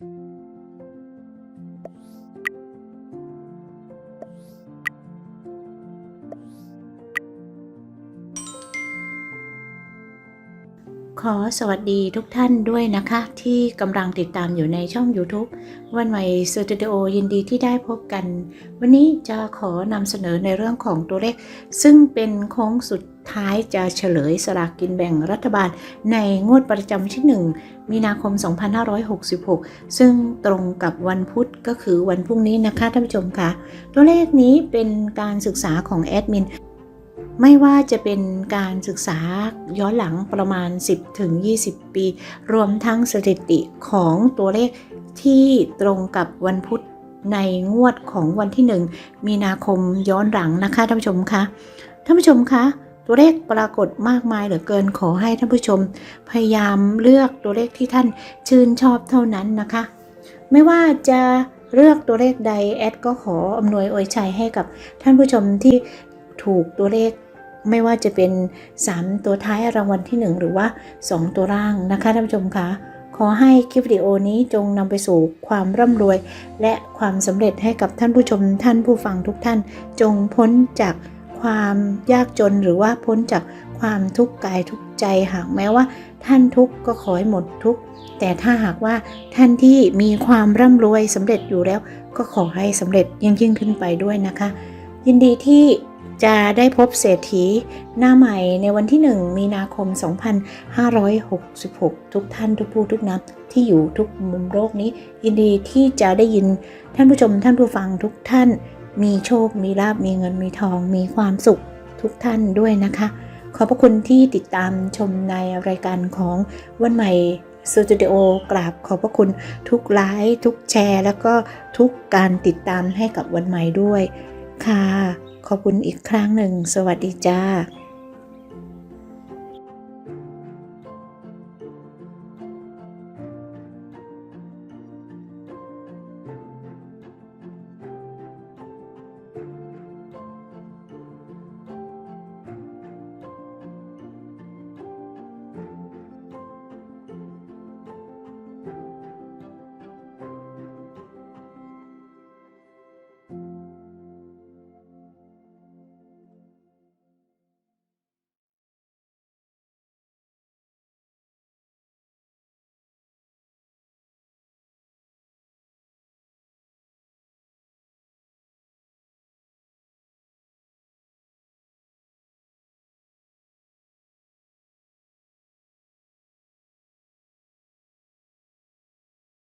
thank you ขอสวัสดีทุกท่านด้วยนะคะ ที่กำลังติดตามอยู่ในช่อง YouTube วันใหม่สตูดิโอยินดีที่ได้พบกัน วันนี้จะขอนำเสนอในเรื่องของตัวเลข ซึ่งเป็นโค้งสุดท้ายจะเฉลยสลากกินแบ่งรัฐบาล ในงวดประจำที่ 1 มีนาคม 2566 ซึ่งตรงกับวันพุธก็คือวันพรุ่งนี้นะคะท่านผู้ชมคะตัวเลขนี้เป็นการศึกษาของแอดมิน ไม่ว่าจะเป็นการศึกษาย้อนหลังประมาณ 10ถึง20 ปี รวมทั้งสถิติของตัวเลขที่ตรงกับวันพุธในงวดของวันที่ 1 มีนาคมย้อนหลังนะคะท่านผู้ชมคะท่านผู้ชมคะตัวเลขปรากฏมากมายเหลือเกินขอให้ท่านผู้ชม พยายามเลือกตัวเลขที่ท่านชื่นชอบเท่านั้นนะคะ ไม่ว่าจะเลือกตัวเลขใดแอดก็ขออำนวยอวยชัยให้กับท่านผู้ชมที่ถูกตัวเลข ไม่ว่าจะเป็น 3 ตัวท้ายรางวัลที่ 1 หรือว่า 2 ตัวร่างนะคะท่านผู้ชมคะขอให้คลิปวิดีโอนี้จงนำไปสู่ความร่ำรวย และความสำเร็จให้กับท่านผู้ชมท่านผู้ฟังทุกท่าน จงพ้นจากความยากจนหรือว่าพ้นจากความทุกข์กายทุกข์ใจหากแม้ว่า ท่านทุกข์ก็ขอให้หมดทุกข์แต่ถ้าหากว่าท่านที่มีความร่ำรวยสำเร็จอยู่แล้ว ก็ขอให้สำเร็จยิ่งยิ่งขึ้นไปด้วยนะคะ ยินดีที่ จะได้พบเศรษฐีหน้าใหม่ในวันที่ 1 มีนาคม 2566 ทุกท่านทุกผู้ทุกนับที่อยู่ทุกมุมโลกนี้ ยินดีที่จะได้ยินท่านผู้ชมท่านผู้ฟังทุกท่าน มีโชค มีลาบมีเงินมีทอง มีความสุขทุกท่านด้วยนะคะ ขอบพระคุณที่ติดตามชมในรายการของวันใหม่สตูดิโอกราบขอบพระคุณทุกไลค์ทุกแชร์ แล้วก็ทุกการติดตามให้กับวันใหม่ด้วยค่ะ ขอบคุณอีกครั้งหนึ่ง สวัสดีจ้า